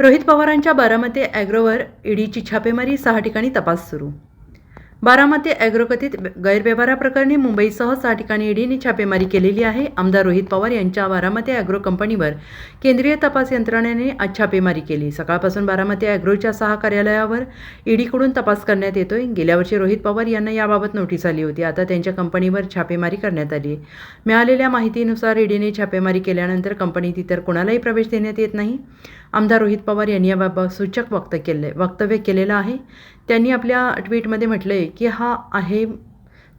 रोहित पवारांच्या बारामती ॲग्रोवर ईडीची छापेमारी सहा ठिकाणी तपास सुरू. बारामती ॲग्रोकथित गैरव्यवहाराप्रकरणी मुंबईसह सहा ठिकाणी ईडीने छापेमारी केलेली आहे. आमदार रोहित पवार यांच्या बारामती ॲग्रो कंपनीवर केंद्रीय तपास यंत्रणेने आज छापेमारी केली. सकाळपासून बारामती ॲग्रोच्या सहा कार्यालयावर ईडीकडून तपास करण्यात येतोय. गेल्या वर्षी रोहित पवार यांना याबाबत नोटीस आली होती. आता त्यांच्या कंपनीवर छापेमारी करण्यात आली. मिळालेल्या माहितीनुसार ईडीने छापेमारी केल्यानंतर कंपनीत इतर कोणालाही प्रवेश देण्यात येत नाही. आमदार रोहित पवार यांनी याबाबत सूचक वक्त केले वक्तव्य केलेलं आहे. त्यांनी आपल्या ट्विटमध्ये म्हटलं आहे की हा आहे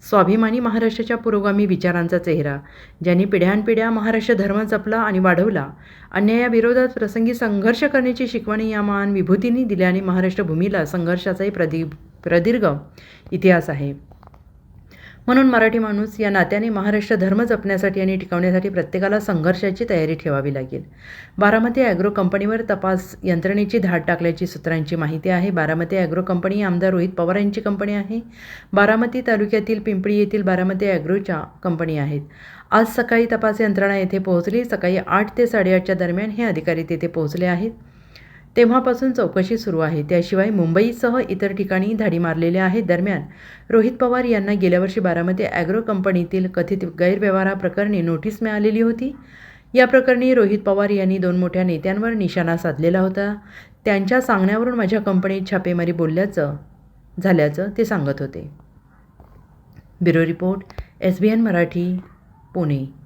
स्वाभिमानी महाराष्ट्राच्या पुरोगामी विचारांचा चेहरा ज्यांनी पिढ्यानपिढ्या महाराष्ट्र धर्म जपला आणि वाढवला. अन्यायाविरोधात प्रसंगी संघर्ष करण्याची शिकवणी या महान विभूतींनी दिल्याने महाराष्ट्र भूमीला संघर्षाचाही प्रदी प्रदीर्घ इतिहास आहे. म्हणून मराठी माणूस या नात्याने महाराष्ट्र धर्म जपण्यासाठी आणि टिकवण्यासाठी प्रत्येकाला संघर्षाची तयारी ठेवावी लागेल. बारामती ॲग्रो कंपनीवर तपास यंत्रणेची धाड टाकल्याची सूत्रांची माहिती आहे. बारामती ॲग्रो कंपनी ही आमदार रोहित पवार यांची कंपनी आहे. बारामती तालुक्यातील पिंपळी येथील बारामती ॲग्रोच्या कंपनी आहेत. आज सकाळी तपास यंत्रणा येथे पोहोचली. सकाळी आठ ते साडेआठच्या दरम्यान हे अधिकारी तेथे पोहोचले आहेत. तेव्हापासून चौकशी सुरू आहे. त्याशिवाय मुंबईसह इतर ठिकाणी धाडी मारलेल्या आहेत. दरम्यान रोहित पवार यांना गेल्या वर्षी बारामती ॲग्रो कंपनीतील कथित गैरव्यवहाराप्रकरणी नोटीस मिळालेली होती. या प्रकरणी रोहित पवार यांनी दोन मोठ्या नेत्यांवर निशाणा साधलेला होता. त्यांच्या सांगण्यावरून माझ्या कंपनीत छापेमारी बोलल्याचं झाल्याचं ते सांगत होते. Bureau report S B N Marathi Pune.